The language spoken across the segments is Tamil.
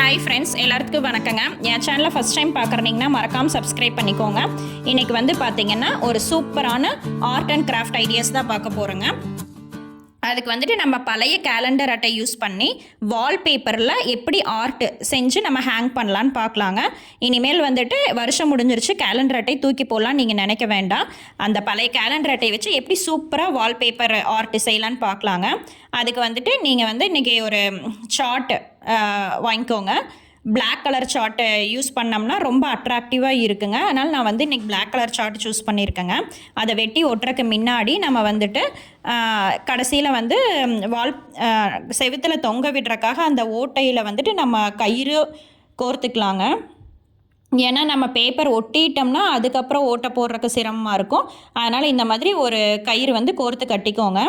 ஹாய் ஃப்ரெண்ட்ஸ் எல்லாத்துக்கும் வணக்கங்க. என் சேனலை ஃபஸ்ட் டைம் பார்க்குறீங்கன்னா மறக்காமல் சப்ஸ்கிரைப் பண்ணிக்கோங்க. இன்றைக்கி வந்து பார்த்தீங்கன்னா ஒரு சூப்பரான ஆர்ட் அண்ட் கிராஃப்ட் ஐடியாஸ் தான் பார்க்க போகிறோங்க அதுக்கு வந்துட்டு நம்ம பழைய கேலண்டர் அட்டை யூஸ் பண்ணி வால்பேப்பரில் எப்படி ஆர்ட் செஞ்சு நம்ம ஹேங் பண்ணலான்னு பார்க்கலாங்க. இனிமேல் வந்துட்டு வருஷம் முடிஞ்சிருச்சு கேலண்டர் அட்டை தூக்கி போடலாம் நீங்கள் நினைக்க வேண்டாம். அந்த பழைய கேலண்டர் அட்டை வச்சு எப்படி சூப்பராக வால்பேப்பர் ஆர்ட் செய்யலான்னு பார்க்கலாங்க. அதுக்கு வந்துட்டு நீங்கள் வந்து இன்றைக்கி ஒரு சார்ட் வாங்கிக்கோங்க. பிளாக் கலர் சார்ட்டை யூஸ் பண்ணோம்னா ரொம்ப அட்ராக்டிவாக இருக்குங்க. அதனால் நான் வந்து இன்றைக்கி பிளாக் கலர் சார்ட் சூஸ் பண்ணியிருக்கேங்க. அதை வெட்டி ஒட்டுறக்கு முன்னாடி நம்ம வந்துட்டு கடைசியில் வந்து வால் செவுத்தில் தொங்க விடுறக்காக அந்த ஓட்டையில் வந்துட்டு நம்ம கயிறு கோர்த்துக்கலாங்க. ஏன்னா நம்ம பேப்பர் ஒட்டிட்டோம்னா அதுக்கப்புறம் ஓட்டை போடுறக்கு சிரமமாக இருக்கும். அதனால் இந்த மாதிரி ஒரு கயிறு வந்து கோர்த்து கட்டிக்கோங்க.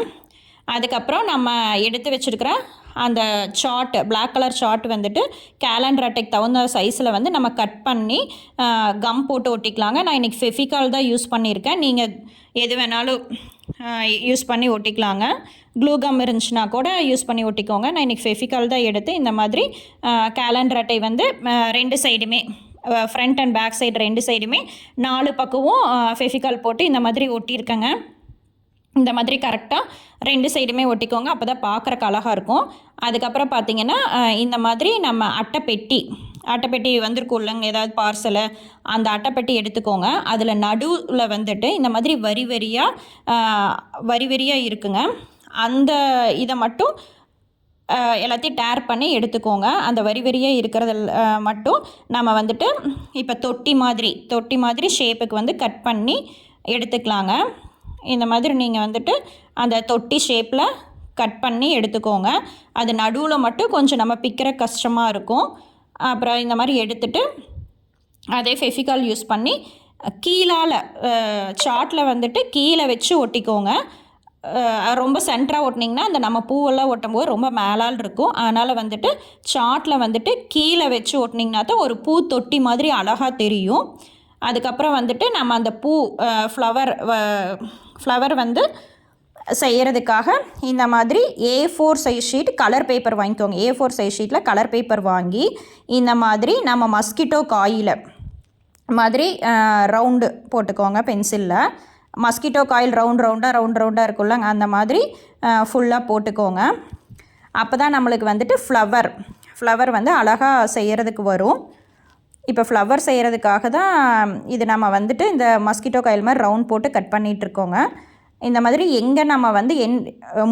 அதுக்கப்புறம் நம்ம எடுத்து வச்சுருக்கிற அந்த சார்ட் பிளாக் கலர் சார்ட் வந்துட்டு கேலண்டர் அட்டைக்கு தகுந்த சைஸில் வந்து நம்ம கட் பண்ணி கம் போட்டு ஒட்டிக்கலாங்க. நான் இன்றைக்கி ஃபெஃபிகால் தான் யூஸ் பண்ணியிருக்கேன். நீங்கள் எது வேணாலும் யூஸ் பண்ணி ஒட்டிக்கலாங்க. க்ளூ கம் இருந்துச்சுன்னா கூட யூஸ் பண்ணி ஒட்டிக்கோங்க. நான் இன்றைக்கி ஃபெஃபிகால் தான் எடுத்து இந்த மாதிரி கேலண்டர் அட்டை வந்து ரெண்டு சைடுமே ஃப்ரண்ட் அண்ட் பேக் சைடு ரெண்டு சைடுமே நாலு பக்கமும் ஃபெஃபிகால் போட்டு இந்த மாதிரி ஒட்டியிருக்கேங்க. இந்த மாதிரி கரெக்டாக ரெண்டு சைடுமே ஒட்டிக்கோங்க. அப்போ தான் பார்க்குறக்கு அழகாக இருக்கும். அதுக்கப்புறம் பார்த்தீங்கன்னா இந்த மாதிரி நம்ம அட்டைப்பெட்டி அட்டைப்பெட்டி வந்திருக்கும் இல்லைங்க ஏதாவது பார்சலு அந்த அட்டைப்பெட்டி எடுத்துக்கோங்க. அதில் நடுவில் வந்துட்டு இந்த மாதிரி வரி வரியாக வரி வரியாக இருக்குங்க. அந்த இதை மட்டும் எல்லாத்தையும் டேர் பண்ணி எடுத்துக்கோங்க. அந்த வரி வரியாக இருக்கிறது மட்டும் நம்ம வந்துட்டு இப்போ தொட்டி மாதிரி தொட்டி மாதிரி ஷேப்புக்கு வந்து கட் பண்ணி எடுத்துக்கலாங்க. இந்த மாதிரி நீங்கள் வந்துட்டு அந்த தொட்டி ஷேப்பில் கட் பண்ணி எடுத்துக்கோங்க. அது நடுவில் மட்டும் கொஞ்சம் நம்ம பிக்கிற கஷ்டமாக இருக்கும். அப்புறம் இந்த மாதிரி எடுத்துட்டு அதே ஃபெஃபிகால் யூஸ் பண்ணி கீழால் சார்ட்டில் வந்துட்டு கீழே வச்சு ஒட்டிக்கோங்க. ரொம்ப சென்டராக ஒட்டினீங்கன்னா அந்த நம்ம பூவெல்லாம் ஒட்டும் போது ரொம்ப மேலால் இருக்கும். அதனால் வந்துட்டு சாட்டில் வந்துட்டு கீழே வச்சு ஒட்டினீங்கன்னா தான் ஒரு பூ தொட்டி மாதிரி அழகாக தெரியும். அதுக்கப்புறம் வந்துட்டு நம்ம அந்த பூ ஃப்ளவர் ஃப்ளவர் வந்து செய்கிறதுக்காக இந்த மாதிரி A four size sheet colour paper வாங்கிக்கோங்க. ஏ ஃபோர் சைஸ் ஷீட்டில் கலர் பேப்பர் வாங்கி இந்த மாதிரி நம்ம மஸ்கிட்டோ காயில் மாதிரி ரவுண்டு போட்டுக்கோங்க பென்சிலில் மஸ்கிட்டோ காயில் ரவுண்ட் ரவுண்டாக ரவுண்ட் ரவுண்டாக இருக்குல்லங்க அந்த மாதிரி ஃபுல்லாக போட்டுக்கோங்க. அப்போ தான் நம்மளுக்கு வந்துட்டு ஃப்ளவர் ஃப்ளவர் வந்து அழகாக செய்கிறதுக்கு வரும். இப்போ ஃப்ளவர் செய்கிறதுக்காக தான் இது நம்ம வந்துட்டு இந்த மஸ்கிட்டோ காயில் மாதிரி ரவுண்ட் போட்டு கட் பண்ணிகிட்ருக்கோங்க இந்த மாதிரி எங்கே நம்ம வந்து என்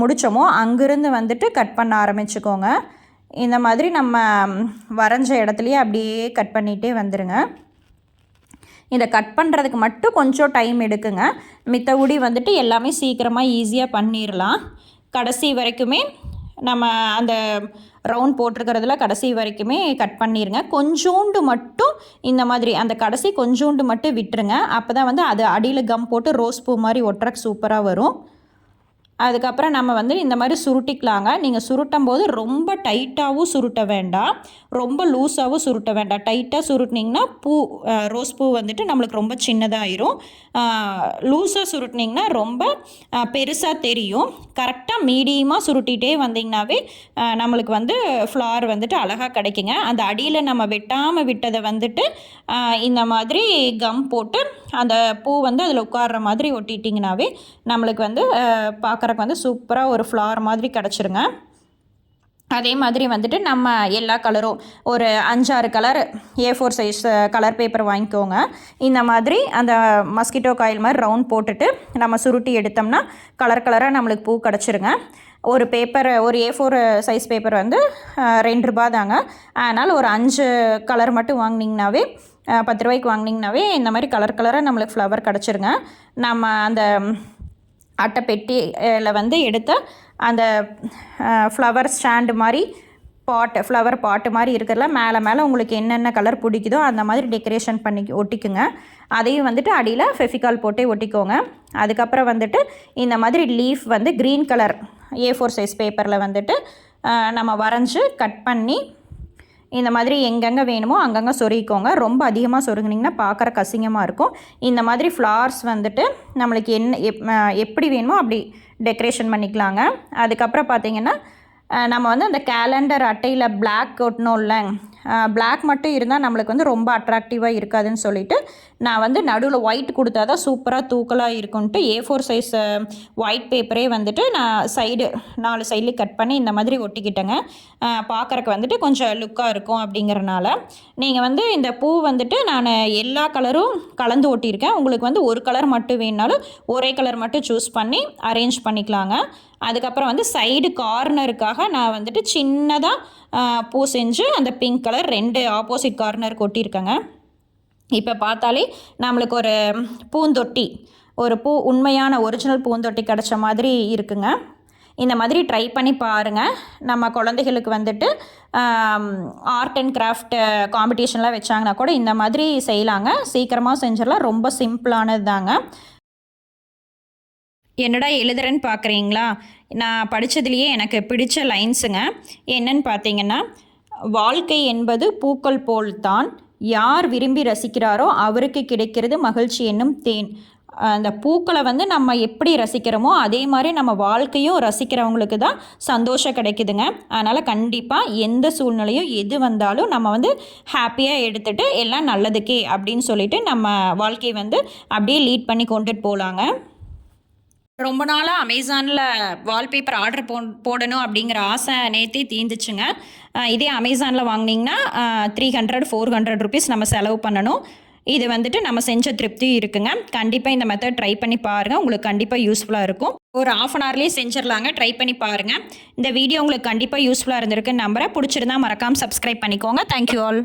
முடித்தோமோ அங்கேருந்து வந்துட்டு கட் பண்ண ஆரம்பிச்சுக்கோங்க. இந்த மாதிரி நம்ம வரைஞ்ச இடத்துலையே அப்படியே கட் பண்ணிகிட்டே வந்துடுங்க இதை கட் பண்ணுறதுக்கு மட்டும் கொஞ்சம் டைம் எடுக்குங்க. மித்தபடி வந்துட்டு எல்லாமே சீக்கிரமாக ஈஸியாக பண்ணிடலாம் கடைசி வரைக்குமே நம்ம அந்த ரவுண்ட் போட்டிருக்கிறதுல கடைசி வரைக்குமே கட் பண்ணிடுங்க கொஞ்சோண்டு மட்டும் இந்த மாதிரி அந்த கடைசி கொஞ்சோண்டு மட்டும் விட்டுருங்க. அப்போ தான் வந்து அது அடியில் கம் போட்டு ரோஸ் பூ மாதிரி ஒட்டுறக்கு சூப்பராக வரும். அதுக்கப்புறம் நம்ம வந்து இந்த மாதிரி சுருட்டிக்கலாங்க. நீங்கள் சுருட்டும் போது ரொம்ப டைட்டாகவும் சுருட்ட வேண்டாம். ரொம்ப லூஸாகவும் சுருட்ட வேண்டாம். டைட்டாக சுருட்டினீங்கன்னா பூ ரோஸ் பூ வந்துட்டு நம்மளுக்கு ரொம்ப சின்னதாகிரும் லூஸாக சுருட்டினீங்கன்னா ரொம்ப பெருசாக தெரியும். கரெக்டாக மீடியமாக சுருட்டிகிட்டே வந்தீங்கன்னாவே நம்மளுக்கு வந்து ஃப்ளார் வந்துட்டு அழகாக கிடைக்குங்க. அந்த அடியில் நம்ம வெட்டாமல் விட்டதை வந்துட்டு இந்த மாதிரி கம் போட்டு அந்த பூ வந்து அதில் உட்கார்ற மாதிரி ஒட்டிட்டிங்கனாவே நம்மளுக்கு வந்து பார்க்குறக்கு வந்து சூப்பராக ஒரு ஃப்ளார் மாதிரி கிடச்சிருங்க. அதே மாதிரி வந்துட்டு நம்ம எல்லா கலரும் ஒரு அஞ்சாறு colour A four size colour paper வாங்கிக்கோங்க. இந்த மாதிரி அந்த மஸ்கிட்டோ காயில் மாதிரி ரவுண்ட் போட்டுட்டு நம்ம சுருட்டி எடுத்தோம்னா கலர் கலராக நம்மளுக்கு பூ கிடச்சிருங்க. ஒரு பேப்பர் ஒரு ஏ ஃபோர் சைஸ் பேப்பர் வந்து ரெண்டு ரூபா தாங்க. அதனால் ஒரு அஞ்சு கலர் மட்டும் வாங்கினீங்கனாவே பத்து ரூபாய்க்கு வாங்கினீங்கனாவே இந்த மாதிரி கலர் கலராக நம்மளுக்கு ஃப்ளவர் கிடச்சிருங்க. நம்ம அந்த அட்டை பெட்டியில் வந்து எடுத்த அந்த ஃப்ளவர் ஸ்டாண்டு மாதிரி பாட்டு ஃப்ளவர் பாட்டு மாதிரி இருக்கிறதுல மேலே மேலே உங்களுக்கு என்னென்ன கலர் பிடிக்குதோ அந்த மாதிரி டெக்கரேஷன் பண்ணி ஒட்டிக்குங்க. அதையும் வந்துட்டு அடியில் ஃபெஃபிகால் போட்டே ஒட்டிக்கோங்க. அதுக்கப்புறம் வந்துட்டு இந்த மாதிரி லீஃப் வந்து green colour A four size பேப்பரில் வந்துட்டு நம்ம வரைஞ்சி கட் பண்ணி இந்த மாதிரி எங்கெங்கே வேணுமோ அங்கங்கே சொருகிக்கோங்க. ரொம்ப அதிகமாக சொருகுனிங்கன்னா பார்க்குற கசிங்கமாக இருக்கும். இந்த மாதிரி ஃப்ளார்ஸ் வந்துட்டு நம்மளுக்கு என்ன எப் எப்படி வேணுமோ அப்படி டெக்கரேஷன் பண்ணிக்கலாங்க. அதுக்கப்புறம் பார்த்தீங்கன்னா நம்ம வந்து அந்த கேலண்டர் அட்டையில் பிளாக் ஒட்டணும்ல பிளாக் மட்டும் இருந்தால் நம்மளுக்கு வந்து ரொம்ப அட்ராக்டிவாக இருக்காதுன்னு சொல்லிட்டு நான் வந்து நடுவில் ஒயிட் கொடுத்தா தான் சூப்பராக தூக்கலாக இருக்குன்ட்டு ஏ ஃபோர் சைஸ் ஒயிட் பேப்பரே வந்துட்டு நான் சைடு நாலு சைட்லேயும் கட் பண்ணி இந்த மாதிரி ஒட்டிக்கிட்டேங்க. பார்க்குறக்கு வந்துட்டு கொஞ்சம் லுக்காக இருக்கும் அப்படிங்கிறனால நீங்கள் வந்து இந்த பூ வந்துட்டு நான் எல்லா கலரும் கலந்து ஒட்டியிருக்கேன். உங்களுக்கு வந்து ஒரு கலர் மட்டும் வேணுனாலும் ஒரே கலர் மட்டும் சூஸ் பண்ணி அரேஞ்ச் பண்ணிக்கலாங்க. அதுக்கப்புறம் வந்து சைடு கார்னருக்காக நான் வந்துட்டு சின்னதாக பூ செஞ்சு அந்த பிங்க் கலர் ரெண்டு ஆப்போசிட் கார்னர் கொட்டியிருக்கேங்க இப்போ பார்த்தாலே நம்மளுக்கு ஒரு பூந்தொட்டி ஒரு பூ உண்மையான ஒரிஜினல் பூந்தொட்டி கிடச்ச மாதிரி இருக்குங்க. இந்த மாதிரி ட்ரை பண்ணி பாருங்கள் நம்ம குழந்தைகளுக்கு வந்துட்டு ஆர்ட் அண்ட் கிராஃப்ட் காம்படிஷன்லாம் வச்சாங்கன்னா கூட இந்த மாதிரி செய்யலாங்க. சீக்கிரமாக செஞ்சிடலாம். ரொம்ப சிம்பிளானது தாங்க. என்னடா எழுதுறேன்னு பார்க்குறீங்களா நான் படித்ததுலேயே எனக்கு பிடிச்ச லைன்ஸுங்க என்னன்னு பார்த்தீங்கன்னா வாழ்க்கை என்பது பூக்கள் போல்தான் யார் விரும்பி ரசிக்கிறாரோ அவருக்கு கிடைக்கிறது மகிழ்ச்சி என்னும் தேன். அந்த பூக்களை வந்து நம்ம எப்படி ரசிக்கிறோமோ அதே மாதிரி நம்ம வாழ்க்கையும் ரசிக்கிறவங்களுக்கு தான் சந்தோஷம் கிடைக்குதுங்க. அதனால் கண்டிப்பாக எந்த சூழ்நிலையும் எது வந்தாலும் நம்ம வந்து ஹாப்பியாக எடுத்துகிட்டு எல்லாம் நல்லதுக்கே அப்படின்னு சொல்லிட்டு நம்ம வாழ்க்கையை வந்து அப்படியே லீட் பண்ணி கொண்டுட்டு போகலாங்க ரொம்ப நாளாக அமேசானில் வால்பேப்பர் ஆர்டர் போ போடணும் அப்படிங்கிற ஆசை நேற்றே தீர்ந்துச்சுங்க இதே அமேசானில் வாங்கினீங்கன்னா three hundred four hundred rupees நம்ம செலவு பண்ணணும். இது வந்துட்டு நம்ம செஞ்ச திருப்தியும் இருக்குங்க. கண்டிப்பாக இந்த மெத்தட் ட்ரை பண்ணி பாருங்கள் உங்களுக்கு கண்டிப்பாக யூஸ்ஃபுல்லாக இருக்கும். ஒரு ஆஃப் அன் ஹவர்லேயே செஞ்சிடலாங்க. ட்ரை பண்ணி பாருங்கள் இந்த வீடியோ உங்களுக்கு கண்டிப்பாக யூஸ்ஃபுல்லாக இருந்திருக்குன்னு நம்புகிறேன் பிடிச்சிருந்தா மறக்காமல் சப்ஸ்கிரைப் பண்ணிக்கோங்க. Thank you all